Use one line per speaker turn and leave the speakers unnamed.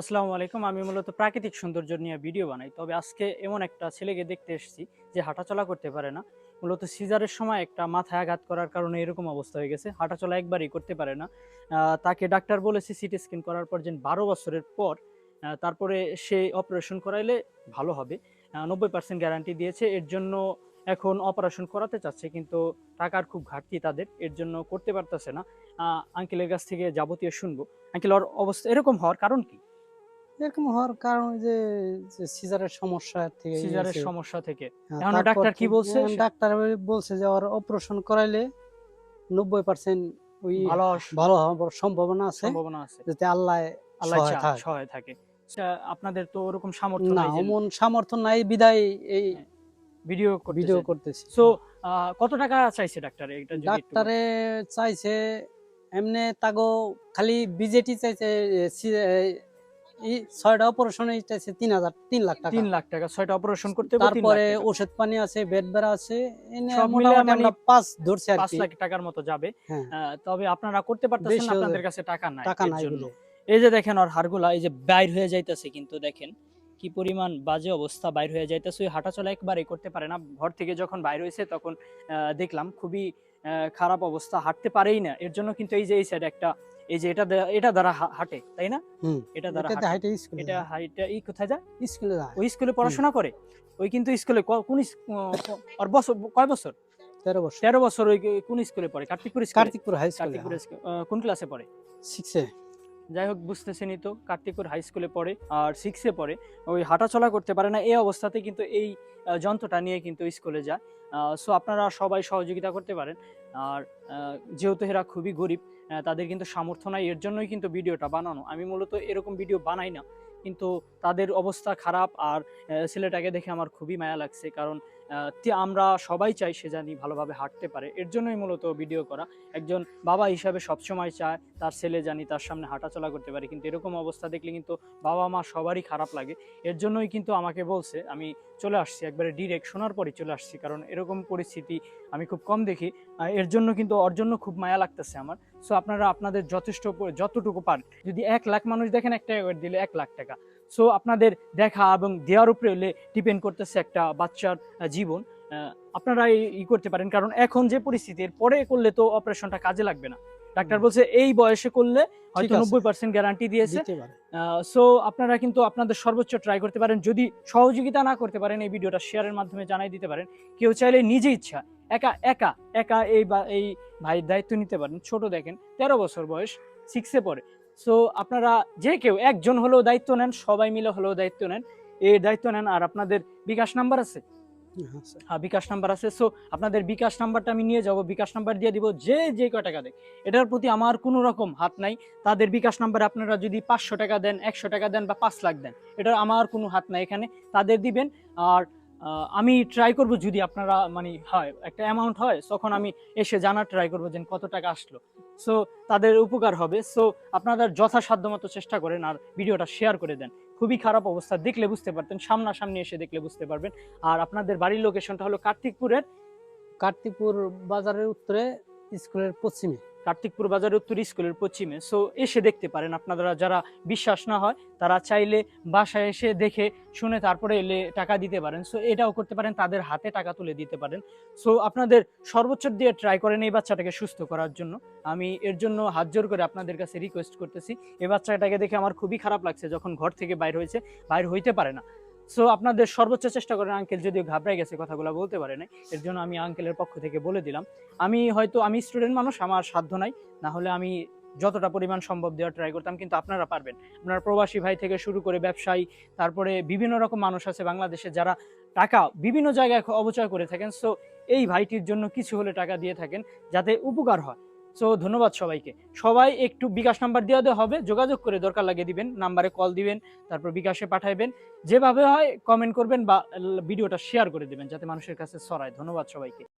আসসালামু আলাইকুম। আমি মূলত প্রাকৃতিক সৌন্দর্য নিয়ে ভিডিও বানাই। তবে আজকে এমন একটা ছেলেকে দেখতে এসেছি, যে হাঁটাচলা করতে পারে না। মূলত সিজারের সময় একটা মাথায় আঘাত করার কারণে এরকম অবস্থা হয়ে গেছে। হাঁটাচলা একবারই করতে পারে না। তাকে ডাক্তার বলেছে সিটি স্ক্যান করার পর যে বারো বছরের পর তারপরে সে অপারেশন করাইলে ভালো হবে। নব্বই পার্সেন্ট গ্যারান্টি দিয়েছে। এর জন্য এখন অপারেশন করাতে চাচ্ছে, কিন্তু টাকার খুব ঘাটতি তাদের। এর জন্য করতে পারতেছে না। আঙ্কেলের কাছ থেকে যাবতীয় শুনব। আঙ্কেল অবস্থা এরকম হওয়ার কারণ কি?
এরকম হওয়ার কারণ যে সিজারের সমস্যা থেকে
সিজারের সমস্যা থেকে।
হ্যাঁ,
এখন ডাক্তার কি বলছে?
ডাক্তার বলছে যে ওর অপারেশন করাইলে নব্বই পার্সেন্ট ওই
ভালো
ভালো হওয়ার সম্ভাবনা আছে
সম্ভাবনা আছে।
যাতে আল্লাহ
আল্লাহ
সহায় থাকে।
আচ্ছা, আপনাদের তো ওরকম সামর্থ্য নাই
এমন সামর্থ্য নাই বিদায় এই
ভিডিও
ভিডিও করতেছি।
সো কত টাকা চাইছে ডাক্তার? এটা।
ডাক্তারে চাইছে এমনি তাগো খালি বিজেটি চাইছে ছয়টা অপারেশনে তিন হাজার তিন লাখ টাকা।
তিন লাখ টাকা ছয়টা অপারেশন করতে
তারপরে ওষুধ পানি আছে বেড বেড়া আছে
মানে
আমরা পাঁচ ধরছি আর
পাঁচ লাখ টাকার মতো যাবে।
হ্যাঁ।
তবে আপনারা করতে পারতেছেন আপনাদের কাছে টাকা নাই
টাকা নাই
এই যে দেখেন ওর হাড়গুলা এই যে বাইর হয়ে যাইতেছে কিন্তু দেখেন কি পরিমাণ বাজে অবস্থা বাইর হয়ে যাইতেছে। ওই হাঁটাচলা একবারে করতে পারে না। ঘর থেকে যখন বাইর হয়েছে তখন আহ, দেখলাম খুবই খারাপ অবস্থা হাঁটতে পারেই না। এর জন্য কিন্তু এই যে এই সাইড একটা এই যে এটা এটা দ্বারা হাঁটে তাই না? এটা দ্বারা হাঁটে। এটা হাইটা এই কোথায় যায়।
স্কুলে যায়।
ওই স্কুলে পড়াশোনা করে। ওই কিন্তু স্কুলে কোন ওর বছর কয় বছর?
তেরো বছর।
তেরো বছর ওই কোন স্কুলে পড়ে? কার্তিকপুর স্কুলে?
কার্তিকপুর হাই স্কুলে
কার্তিকপুর স্কুল- কোন ক্লাসে পড়ে?
শিখছে
যাই হোক বুঝতেছেনই তো কার্তিকপুর হাই স্কুলে পড়ে আর সিক্সে পড়ে। ওই হাঁটাচলা করতে পারে না এই অবস্থাতে কিন্তু এই যন্ত্রটা নিয়ে কিন্তু স্কুলে যায়। সো আপনারা সবাই সহযোগিতা করতে পারেন। আর যেহেতু এরা খুবই গরিব তাদের কিন্তু সামর্থ্য নাই, এর জন্যই কিন্তু ভিডিওটা বানানো। আমি মূলত এরকম ভিডিও বানাই না, কিন্তু তাদের অবস্থা খারাপ আর ছেলেটাকে দেখে আমার খুবই মায়া লাগছে, কারণ আমরা সবাই চাই সে জানি ভালোভাবে হাঁটতে পারে। এর জন্যই মূলত ভিডিও করা। একজন বাবা হিসাবে সবসময় চায় তার ছেলে জানি তার সামনে হাঁটাচলা করতে পারে, কিন্তু এরকম অবস্থা দেখলে কিন্তু বাবা মা সবারই খারাপ লাগে। এর জন্যই কিন্তু আমাকে বলছে, আমি চলে আসছি একবারে ডিরেক্ট শোনার পরই চলে আসছি, কারণ এরকম পরিস্থিতি আমি খুব কম দেখি। এর জন্য কিন্তু ওর জন্য খুব মায়া লাগতেছে আমার। সো আপনারা আপনাদের যথেষ্ট যতটুকু পান যদি এক লাখ মানুষ দেখেন এক টাকা দিলে এক লাখ টাকা। সো আপনাদের দেখা এবং দেওয়ার উপরে হলে ডিপেন্ড করতেছে একটা বাচ্চার জীবন। আপনারা ই করতে পারেন। কারণ এখন যে পরিস্থিতি পরে করলে তো অপারেশনটা কাজে লাগবে না। ডাক্তার বলছে এই বয়সে করলে হয়তো নব্বই পার্সেন্ট গ্যারান্টি দিয়েছে। সো আপনারা কিন্তু আপনাদের সর্বোচ্চ ট্রাই করতে পারেন। যদি সহযোগিতা না করতে পারেন এই ভিডিওটা শেয়ারের মাধ্যমে জানাই দিতে পারেন। কেউ চাইলে নিজে ইচ্ছা একা একা একা এই বা এই ভাইয়ের দায়িত্ব নিতে পারেন। ছোট দেখেন তেরো বছর বয়স সিক্সে পড়ে। সো আপনারা যে কেউ একজন হলেও দায়িত্ব নেন সবাই মিলে হলেও দায়িত্ব নেন। এই দায়িত্ব নেন আর আপনাদের বিকাশ নাম্বার আছে?
হ্যাঁ,
হ্যাঁ বিকাশ নাম্বার আছে। সো আপনাদের বিকাশ নাম্বারটা আমি নিয়ে যাব। বিকাশ নাম্বার দিয়ে দিব যে যে কয় টাকা দেয়। এটার প্রতি আমার কোনো রকম হাত নাই। তাদের বিকাশ নাম্বারে আপনারা যদি পাঁচশো টাকা দেন একশো টাকা দেন বা পাঁচ লাখ দেন এটার আমার কোনো হাত নাই এখানে। তাদের দিবেন। আর আমি ট্রাই করব যদি আপনারা মানে হয় একটা অ্যামাউন্ট হয় তখন আমি এসে জানার ট্রাই করব যে কত টাকা আসলো। সো তাদের উপকার হবে। সো আপনারা যথাসাধ্য মতো চেষ্টা করেন আর ভিডিওটা শেয়ার করে দেন। খুবই খারাপ অবস্থা। দেখলে বুঝতে পারতেন, সামনাসামনি এসে দেখলে বুঝতে পারবেন। আর আপনাদের বাড়ির লোকেশনটা হলো কার্তিকপুরের
কার্তিকপুর বাজারের উত্তরে, স্কুলের পশ্চিমে।
কার্তিকপুর বাজারের উত্তর স্কুলের পশ্চিমে। সো এসে দেখতে পারেন আপনারা, যারা বিশ্বাস না হয়, তারা চাইলে বাসায় এসে দেখে শুনে তারপরে এলে টাকা দিতে পারেন। সো এটাও করতে পারেন, তাদের হাতে টাকা তুলে দিতে পারেন। সো আপনাদের সর্বোচ্চ দিয়ে ট্রাই করেন এই বাচ্চাটাকে সুস্থ করার জন্য। আমি এর জন্য হাত জোর করে আপনাদের কাছে রিকোয়েস্ট করতেছি। এই বাচ্চাটাকে দেখে আমার খুবই খারাপ লাগছে, যখন ঘর থেকে বাইর হয়েছে। বাইর হইতে পারে না। সো আপনাদের সর্বোচ্চ চেষ্টা করেন আঙ্কেল যদিও ঘাবড়াই গেছে কথাগুলো বলতে পারে না এর জন্য আমি আঙ্কেলের পক্ষ থেকে বলে দিলাম। আমি হয়তো, আমি স্টুডেন্ট মানুষ, আমার সাধ্য নাই না হলে আমি যতটা পরিমাণ সম্ভব দেওয়ার ট্রাই করতাম, কিন্তু আপনারা পারবেন। আপনার প্রবাসী ভাই থেকে শুরু করে ব্যবসায়ী, তারপরে বিভিন্ন রকম মানুষ আছে বাংলাদেশে যারা টাকা বিভিন্ন জায়গায় অবচয় করে থাকেন। সো এই ভাইটির জন্য কিছু হলে টাকা দিয়ে থাকেন, যাতে উপকার হয়। সো ধন্যবাদ সবাইকে। সবাই একটু বিকাশ নাম্বার দেওয়া দেওয়া হবে, যোগাযোগ করে দরকার লাগিয়ে দিবেন, নাম্বারে কল দিবেন, তারপর বিকাশে পাঠাইবেন। যেভাবে হয় কমেন্ট করবেন বা, ভিডিওটা শেয়ার করে দেবেন, যাতে মানুষের কাছে ছড়ায়। ধন্যবাদ সবাইকে।